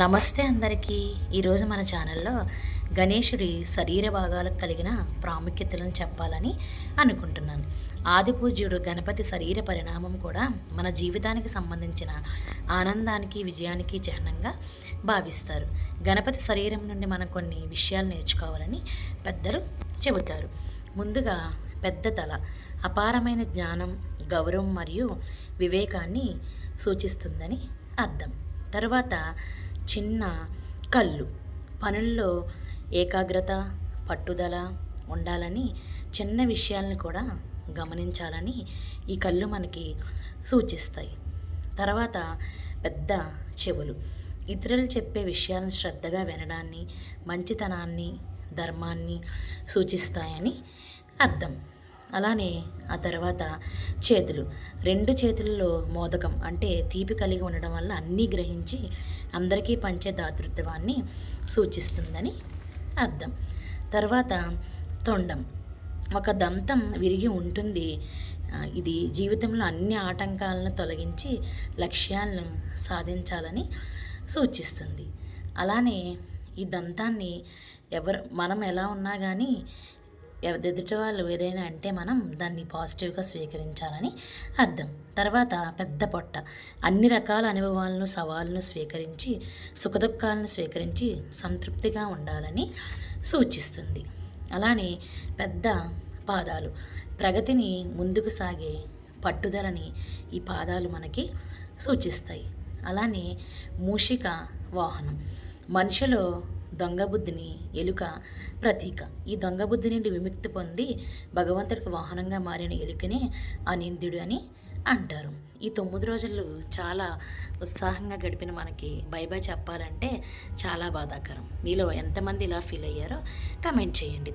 నమస్తే అందరికీ. ఈరోజు మన ఛానల్లో గణేశుడి శరీర భాగాలకు కలిగిన ప్రాముఖ్యతలను చెప్పాలని అనుకుంటున్నాను. ఆదిపూజ్యుడు గణపతి శరీర పరిణామం కూడా మన జీవితానికి సంబంధించిన ఆనందానికి విజయానికి చిహ్నంగా భావిస్తారు. గణపతి శరీరం నుండి మనం కొన్ని విషయాలు నేర్చుకోవాలని పెద్దలు చెబుతారు. ముందుగా పెద్ద తల అపారమైన జ్ఞానం గౌరవం మరియు వివేకాన్ని సూచిస్తుందని అర్థం. తర్వాత చిన్న కళ్ళు. పనుల్లో ఏకాగ్రత పట్టుదల ఉండాలని చిన్న విషయాలను కూడా గమనించాలని ఈ కళ్ళు మనకి సూచిస్తాయి. తర్వాత పెద్ద చెవులు. ఇతరులు చెప్పే విషయాలను శ్రద్ధగా వినడాన్ని మంచితనాన్ని ధర్మాన్ని సూచిస్తాయని అర్థం. అలానే ఆ తర్వాత చేతులు. రెండు చేతుల్లో మోదకం అంటే తీపి కలిగి ఉండడం వల్ల అన్నీ గ్రహించి అందరికీ పంచే దాతృత్వాన్ని సూచిస్తుందని అర్థం. తర్వాత తొండం. ఒక దంతం విరిగి ఉంటుంది. ఇది జీవితంలో అన్ని ఆటంకాలను తొలగించి లక్ష్యాలను సాధించాలని సూచిస్తుంది. అలానే ఈ దంతాన్ని ఎవరు మనం ఎలా ఉన్నా కానీ ఎదుటి వాళ్ళు ఏదైనా అంటే మనం దాన్ని పాజిటివ్గా స్వీకరించాలని అర్థం. తర్వాత పెద్ద పొట్ట. అన్ని రకాల అనుభవాలను సవాళ్ళను స్వీకరించి సుఖదుఖాలను స్వీకరించి సంతృప్తిగా ఉండాలని సూచిస్తుంది. అలానే పెద్ద పాదాలు. ప్రగతిని ముందుకు సాగే పట్టుదలని ఈ పాదాలు మనకి సూచిస్తాయి. అలానే మూషిక వాహనం. మనిషిలో దొంగబుద్ధిని ఎలుక ప్రతీక. ఈ దొంగబుద్ధి నుండి విముక్తి పొంది భగవంతుడికి వాహనంగా మారిన ఎలుకనే అనింద్యుడు అని అంటారు. ఈ తొమ్మిది రోజులు చాలా ఉత్సాహంగా గడిపిన మనకి బై బై చెప్పాలంటే చాలా బాధాకరం. మీలో ఎంతమంది ఇలా ఫీల్ అయ్యారో కమెంట్ చేయండి.